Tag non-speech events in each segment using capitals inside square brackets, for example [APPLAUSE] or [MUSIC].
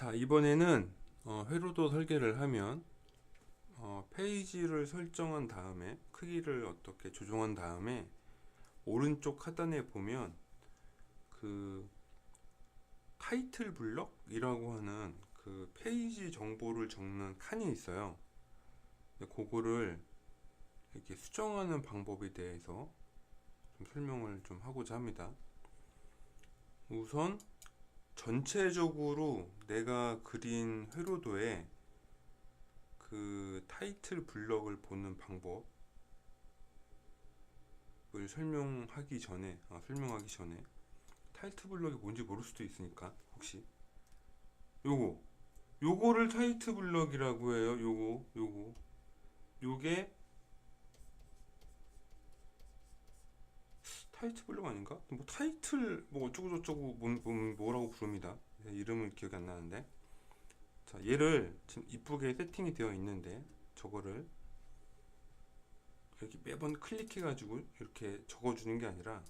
자, 이번에는 어, 회로도 설계를 하면 어, 페이지를 설정한 다음에 크기를 어떻게 조정한 다음에 오른쪽 하단에 보면 그 타이틀 블럭이라고 하는 그 페이지 정보를 적는 칸이 있어요. 그거를 이렇게 수정하는 방법에 대해서 좀 설명을 좀 하고자 합니다. 우선 전체적으로 내가 그린 회로도에 그 타이틀 블럭을 보는 방법을 설명하기 전에 아, 설명하기 전에 타이틀 블럭이 뭔지 모를 수도 있으니까 혹시. 요거. 요거를 타이틀 블럭이라고 해요. 요거 요거. 요게 타이틀 블럭 아닌가? 뭐 타이틀 뭐 어쩌고 저쩌고 뭐, 뭐, 뭐라고 부릅니다. 이름을 기억이 안 나는데 자 얘를 지금 이쁘게 세팅이 되어 있는데 저거를 이렇게 매번 클릭해 가지고 이렇게 적어주는 게 아니라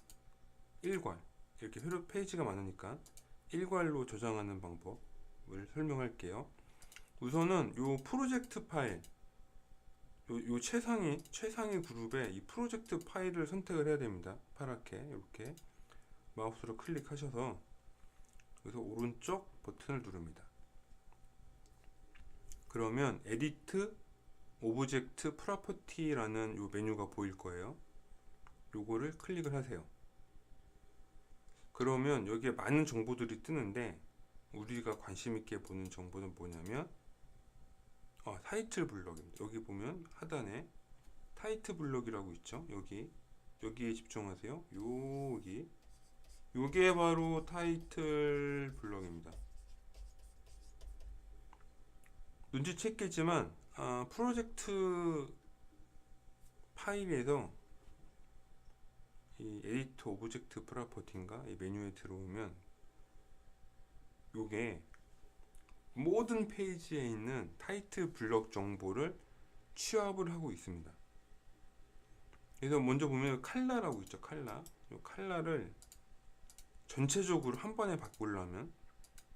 일괄 이렇게 회로 페이지가 많으니까 일괄로 저장하는 방법을 설명할게요. 우선은 요 프로젝트 파일 요, 요 최상위 최상위 그룹에 이 프로젝트 파일을 선택을 해야 됩니다. 파랗게 이렇게 마우스로 클릭하셔서 여기서 오른쪽 버튼을 누릅니다. 그러면 에디트 오브젝트 프로퍼티라는 요 메뉴가 보일 거예요. 요거를 클릭을 하세요. 그러면 여기에 많은 정보들이 뜨는데 우리가 관심 있게 보는 정보는 뭐냐면 어, 타이틀 블럭입니다. 여기 보면 하단에 타이틀 블럭이라고 있죠. 여기 여기에 집중하세요. 여기 요게 바로 타이틀 블럭입니다. 눈치챘겠지만 아, 프로젝트 파일에서 이 에디트 오브젝트 프로퍼티인가 이 메뉴에 들어오면 요게 모든 페이지에 있는 타이틀 블럭 정보를 취합을 하고 있습니다. 그래서 먼저 보면 칼라라고 있죠. 칼라. 이 칼라를 전체적으로 한 번에 바꾸려면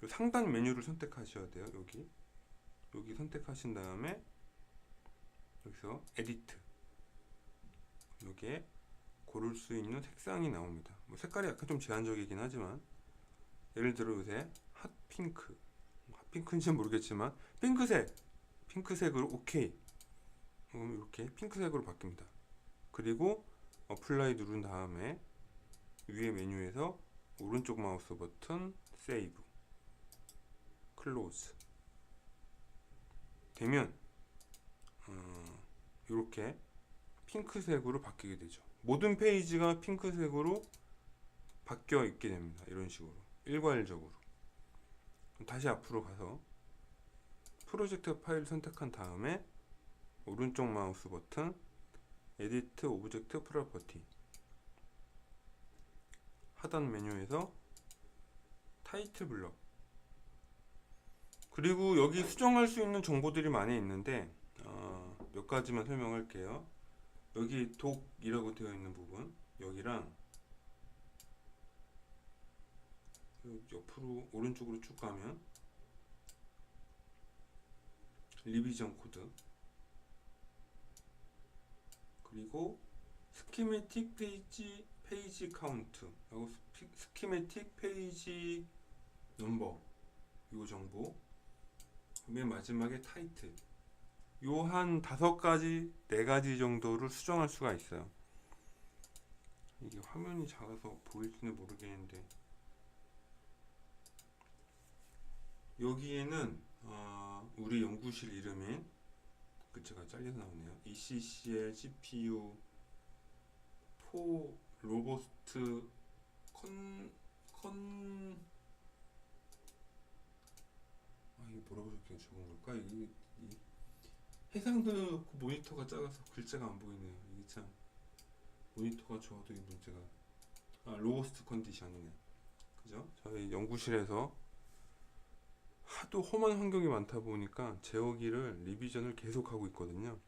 요 상단 메뉴를 선택하셔야 돼요. 여기. 여기 선택하신 다음에 여기서 에디트. 여기에 고를 수 있는 색상이 나옵니다. 뭐 색깔이 약간 좀 제한적이긴 하지만 예를 들어 요새 핫핑크 핑크인지는 모르겠지만 핑크색 핑크색으로 오케이. 이렇게 핑크색으로 바뀝니다. 그리고 어플라이 누른 다음에 위에 메뉴에서 오른쪽 마우스 버튼 세이브. 클로즈. 되면 어, 이렇게 핑크색으로 바뀌게 되죠. 모든 페이지가 핑크색으로 바뀌어 있게 됩니다. 이런 식으로. 일괄적으로 다시 앞으로 가서 프로젝트 파일 선택한 다음에 오른쪽 마우스 버튼 에디트 오브젝트 프로퍼티 하단 메뉴에서 타이틀 블럭. 그리고 여기 수정할 수 있는 정보들이 많이 있는데 어, 몇 가지만 설명할게요. 여기 독이라고 되어 있는 부분 여기랑 옆으로 오른쪽으로 쭉 가면 리비전 코드. 그리고 스키매틱 페이지 페이지 카운트. 하고 스키매틱 페이지 넘버. 요 정보. 맨 마지막에 타이틀. 요 한 다섯 가지 네 가지 정도를 수정할 수가 있어요. 이게 화면이 작아서 보일지는 모르겠는데 여기에는 어, 우리 연구실 이름인 그 제가 잘려서 나오네요. ECCL CPU 4 로버스트 컨, 컨, 아, 이게 뭐라고 적혀 적은 걸까? 이게, 이 해상도 놓고 모니터가 작아서 글자가 안 보이네요. 이게 참, 모니터가 좋아도 이 문제가, 아, 로버스트 컨디션이네. 그죠? 저희 연구실에서 하도 험한 환경이 많다 보니까 제어기를 리비전을 계속 하고 있거든요.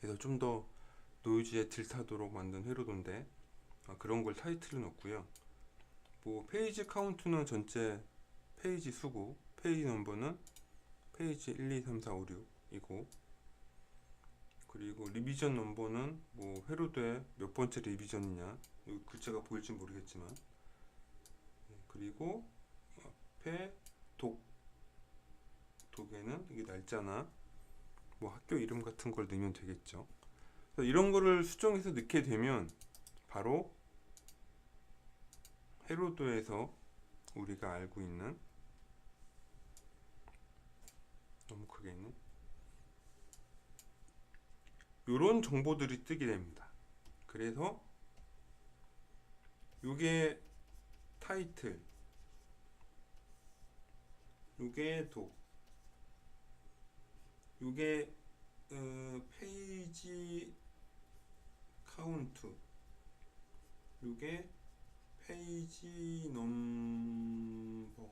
그래서 좀 더 노이즈에 들타도록 만든 회로도인데 아, 그런 걸 타이틀로 넣고요. 뭐 페이지 카운트는 전체 페이지 수고 페이지 넘버는 페이지 1, 2, 3, 4, 5, 6이고 그리고 리비전 넘버는 뭐 회로도의 몇 번째 리비전이냐 이 글자가 보일지 모르겠지만 네, 그리고 앞에 독 독에는 이게 날짜나 뭐 학교 이름 같은 걸 넣으면 되겠죠. 이런 거를 수정해서 넣게 되면 바로 헤로도에서 우리가 알고 있는 너무 크게 있네. 요런 정보들이 뜨게 됩니다. 그래서 요게 타이틀 요게 독 요게 어, 페이지 카운트 요게 페이지 넘버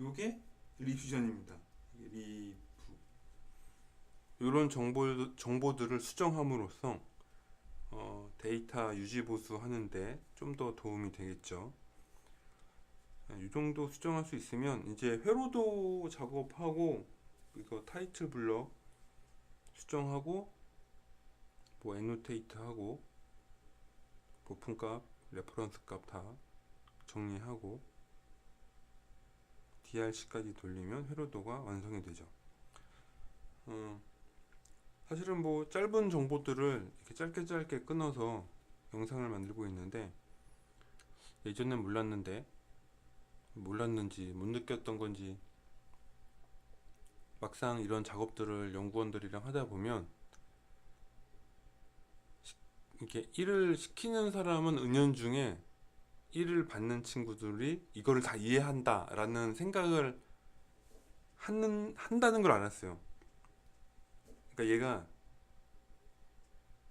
요게 리뷰전입니다. 이게 리뷰 이런 정보 정보들을 수정함으로써 어, 데이터 유지 보수하는데 좀 더 도움이 되겠죠. 이 정도 수정할 수 있으면 이제 회로도 작업하고 이거 타이틀 블럭 수정하고 뭐 애노테이트 하고 부품값, 레퍼런스 값 다 정리하고 DRC까지 돌리면 회로도가 완성이 되죠. 어, 사실은 뭐 짧은 정보들을 이렇게 짧게 짧게 끊어서 영상을 만들고 있는데 예전엔 몰랐는데 몰랐는지 못 느꼈던 건지 막상 이런 작업들을 연구원들이랑 하다 보면 시- 이렇게 일을 시키는 사람은 은연중에 일을 받는 친구들이 이거를 다 이해한다라는 생각을 하는 한다는 걸 알았어요. 그러니까 얘가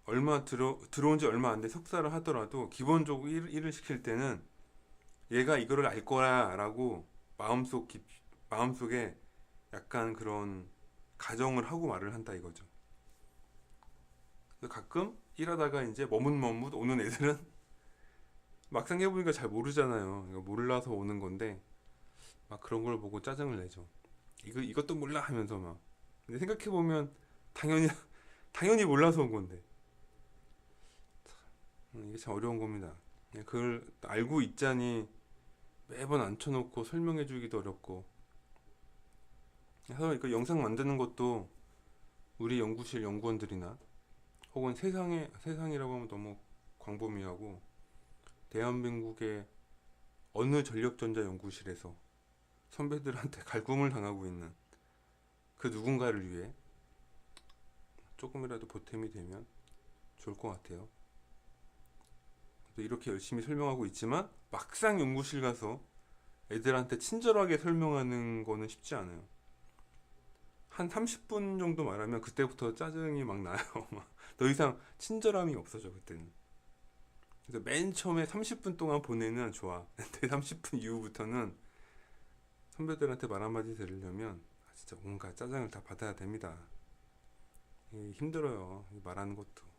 얼마 들어 들어온 지 얼마 안 돼 석사를 하더라도 기본적으로 일, 일을 시킬 때는 얘가 이거를 알 거야라고 마음속 깊 마음속에 약간 그런 가정을 하고 말을 한다 이거죠. 가끔 일하다가 이제 머뭇머뭇 오는 애들은 [LAUGHS] 막상 해보니까 잘 모르잖아요. 몰라서 오는 건데 막 그런 걸 보고 짜증을 내죠. 이거 이것도 몰라 하면서 막. 근데 생각해 보면 당연히 [LAUGHS] 당연히 몰라서 온 건데. 음, 이게 참 어려운 겁니다. 그걸 알고 있자니 매번 앉혀놓고 설명해주기도 어렵고. 그래서 이거 영상 만드는 것도 우리 연구실 연구원들이나 혹은 세상에 세상이라고 하면 너무 광범위하고 대한민국의 어느 전력전자 연구실에서 선배들한테 [LAUGHS] 갈굼을 당하고 있는 그 누군가를 위해 조금이라도 보탬이 되면 좋을 것 같아요. 또 이렇게 열심히 설명하고 있지만 막상 연구실 가서 애들한테 친절하게 설명하는 거는 쉽지 않아요. 한 30분 정도 말하면 그때부터 짜증이 막 나요. [LAUGHS] 막더 이상 친절함이 없어져 그때는. 그래서 맨 처음에 30분 동안 보내는 좋아. [LAUGHS] 근데 30분 이후부터는 선배들한테 말 한마디 들으려면 아, 진짜 온갖 짜증을 다 받아야 됩니다. 이 힘들어요. 이 말하는 것도.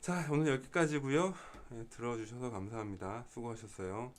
자, 오늘 여기까지고요. 예, 들어주셔서 감사합니다. 수고하셨어요.